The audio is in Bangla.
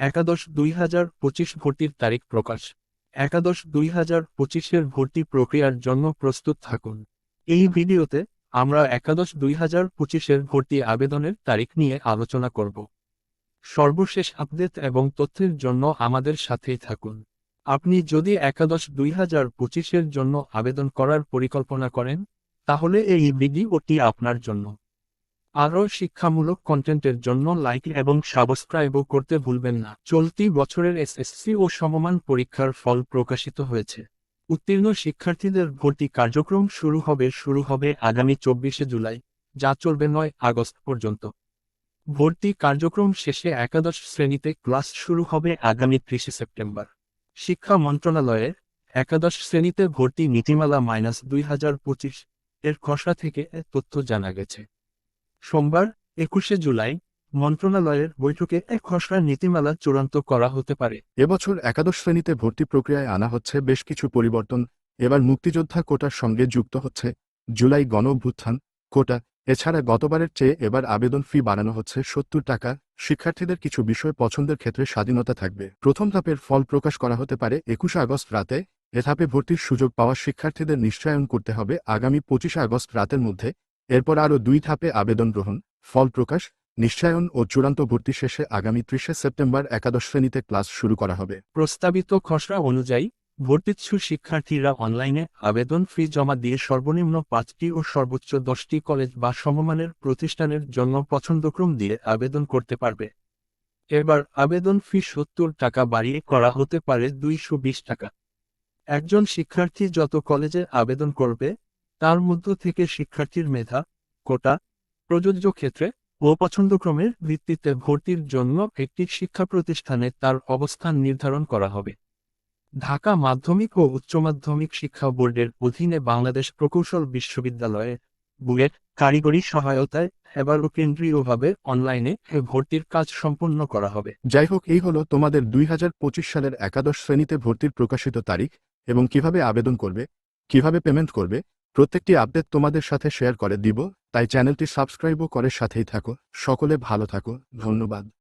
একাদশ দুই হাজার পঁচিশ ভর্তির তারিখ প্রকাশ। একাদশ দুই হাজার পঁচিশের ভর্তি প্রক্রিয়ার জন্য প্রস্তুত থাকুন। এই ভিডিওতে আমরা একাদশ দুই হাজার পঁচিশের ভর্তি আবেদনের তারিখ নিয়ে আলোচনা করব। সর্বশেষ আপডেট এবং তথ্যের জন্য আমাদের সাথেই থাকুন। আপনি যদি একাদশ দুই হাজার পঁচিশের জন্য আবেদন করার পরিকল্পনা করেন, তাহলে এই ভিডিওটি আপনার জন্য। আরও শিক্ষামূলক কন্টেন্টের জন্য লাইক এবং সাবস্ক্রাইবও করতে ভুলবেন না। চলতি বছরের এসএসসি ও সমমান পরীক্ষার ফল প্রকাশিত হয়েছে। উত্তীর্ণ শিক্ষার্থীদের ভর্তি কার্যক্রম শুরু হবে শুরু হবে আগামী চব্বিশে জুলাই, যা চলবে নয় আগস্ট পর্যন্ত। ভর্তি কার্যক্রম শেষে একাদশ শ্রেণীতে ক্লাস শুরু হবে আগামী ত্রিশে সেপ্টেম্বর। শিক্ষা মন্ত্রণালয়ের একাদশ শ্রেণীতে ভর্তি নীতিমালা মাইনাস দুই হাজার পঁচিশ এর খসড়া থেকে তথ্য জানা গেছে। সোমবার, একুশে জুলাই, মন্ত্রণালয়ের বৈঠকে এক খসড়া নীতিমালা চূড়ান্ত করা হতে পারে। এবছর একাদশ শ্রেণীতে ভর্তি প্রক্রিয়ায় আনা হচ্ছে বেশ কিছু পরিবর্তন। এবার মুক্তিযোদ্ধা কোটার সঙ্গে যুক্ত হচ্ছে জুলাই গণ কোটা। এছাড়া গতবারের চেয়ে এবার আবেদন ফি বাড়ানো হচ্ছে সত্তর টাকা। শিক্ষার্থীদের কিছু বিষয় পছন্দের ক্ষেত্রে স্বাধীনতা থাকবে। প্রথম ধাপের ফল প্রকাশ করা হতে পারে একুশে আগস্ট রাতে। এ ধাপে ভর্তির সুযোগ পাওয়া শিক্ষার্থীদের নিশ্চয়ায়ন করতে হবে আগামী পঁচিশে আগস্ট রাতের মধ্যে। এরপর আরও দুই ধাপে আবেদন গ্রহণ, ফল প্রকাশ নিশ্চয়ায়ন ও চূড়ান্ত ভর্তি শেষে আগামী ত্রিশে সেপ্টেম্বর একাদশ শ্রেণীতে ক্লাস শুরু করা হবে। প্রস্তাবিত খসড়া অনুযায়ী, ভর্তিচ্ছু শিক্ষার্থীরা অনলাইনে আবেদন ফি জমা দিয়ে সর্বনিম্ন পাঁচটি ও সর্বোচ্চ দশটি কলেজ বা সমমানের প্রতিষ্ঠানের জন্য পছন্দক্রম দিয়ে আবেদন করতে পারবে। এবার আবেদন ফি সত্তর টাকা বাড়িয়ে করা হতে পারে দুইশো বিশ টাকা। একজন শিক্ষার্থী যত কলেজে আবেদন করবে তার মধ্য থেকে শিক্ষার্থীর মেধা, কোটা, প্রযোজ্য ক্ষেত্রে ও পছন্দক্রমের ভিত্তিতে ভর্তির জন্য একটি শিক্ষা প্রতিষ্ঠানে তার অবস্থান নির্ধারণ করা হবে। ঢাকা মাধ্যমিক ও উচ্চ মাধ্যমিক শিক্ষা বোর্ডের অধীনে বাংলাদেশ প্রকৌশল বিশ্ববিদ্যালয়ে বুয়েট কারিগরি সহায়তায় এবারও কেন্দ্রীয়ভাবে অনলাইনে ভর্তির কাজ সম্পন্ন করা হবে। যাই হোক এই হলো তোমাদের দুই হাজার পঁচিশ সালের একাদশ শ্রেণীতে ভর্তির প্রকাশিত তারিখ এবং কীভাবে আবেদন করবে, কীভাবে পেমেন্ট করবে প্রত্যেকটি আপডেট তোমাদের সাথে শেয়ার করে দিব, তাই চ্যানেলটি সাবস্ক্রাইবও করে সাথেই থাকো। সকলে ভালো থাকো। ধন্যবাদ।